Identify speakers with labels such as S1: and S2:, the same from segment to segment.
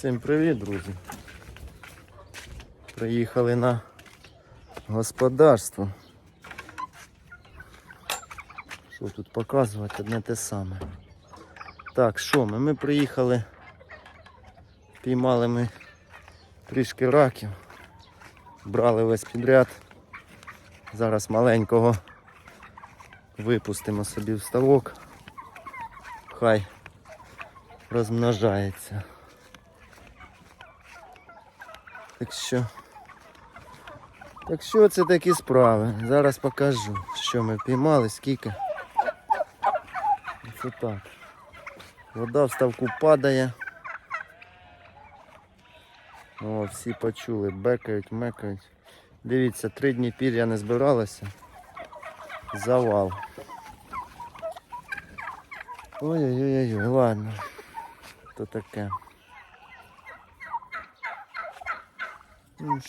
S1: Всім привіт, друзі. Приїхали на господарство. Що тут показувати, одне те саме. Так, що ми? Ми приїхали, піймали ми трішки раків, брали весь підряд. Зараз маленького випустимо собі в ставок. Хай розмножається. Так що. Так що це такі справи? Зараз покажу, що ми піймали, скільки. Це так. Вода в ставку падає. О, всі почули, бекають, мекають. Дивіться, три дні пір'я не збиралося. Завал. Ой-ой-ой, ладно. То таке. Ну,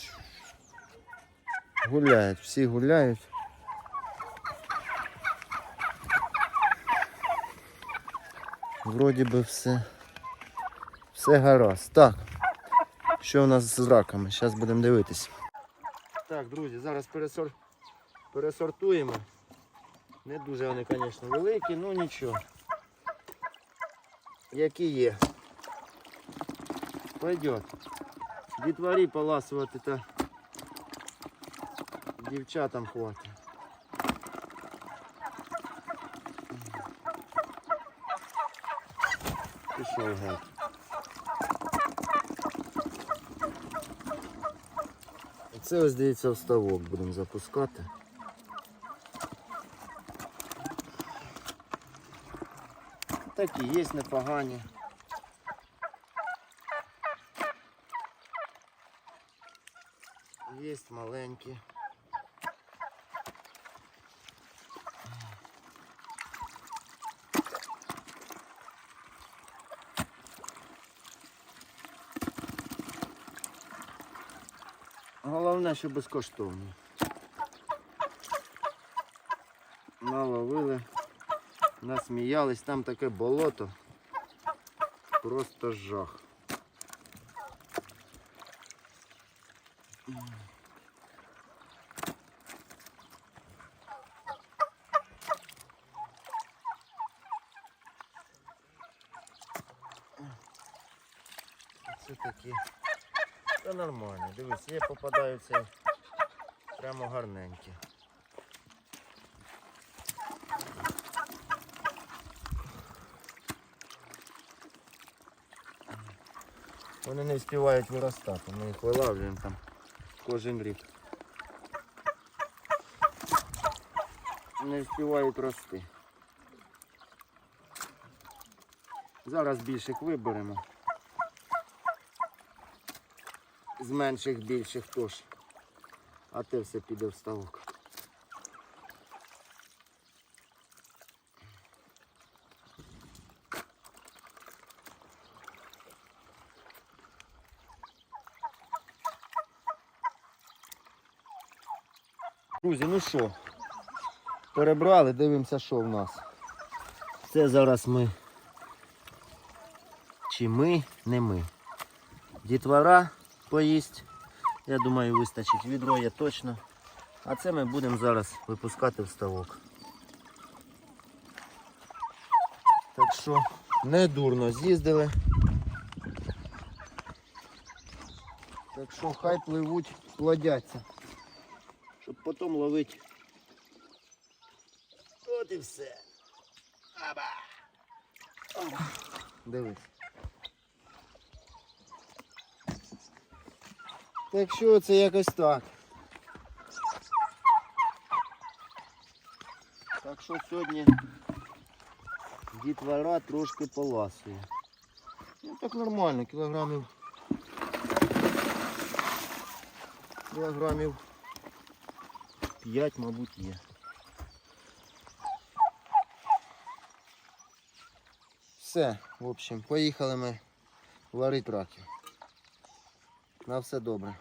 S1: Гуляють, всі гуляють. Вроді би все. Все гаразд. Так. Що у нас з раками? Зараз будемо дивитись. Так, друзі, зараз пересор... пересортуємо. Не дуже вони, звісно, великі, ну нічого. Які є. Пойдет. Дітворі поласувати та дівчатам хватить. Пішов геть. Це ось дивіться вставок будемо запускати. Такі є непогані. Є маленькі. Головне, що безкоштовно. Наловили, насміялись, там таке болото. Просто жах. Це такі. Та нормально, дивись, є попадаються прямо гарненькі. Вони не встигають виростати, ми їх вилавлюємо там кожен рік. Не встигають рости. Зараз більших виберемо. З менших більших теж. А те все піде в ставок. Друзі, ну що, перебрали, дивимося, що в нас. Це зараз ми. Чи ми, не ми. Дітвора поїсть. Я думаю, вистачить. Відро є точно. А це ми будемо зараз випускати в ставок. Так що не дурно з'їздили. Так що хай пливуть, плодяться. Щоб потім ловити. От і все. Аба! Дивись. Так що це якось так. Так що сьогодні дітвора трошки поласує. Ну так нормально, кілограмів. Кілограмів 5, мабуть, є. Все, в общем, поїхали ми варити раків. На все добре.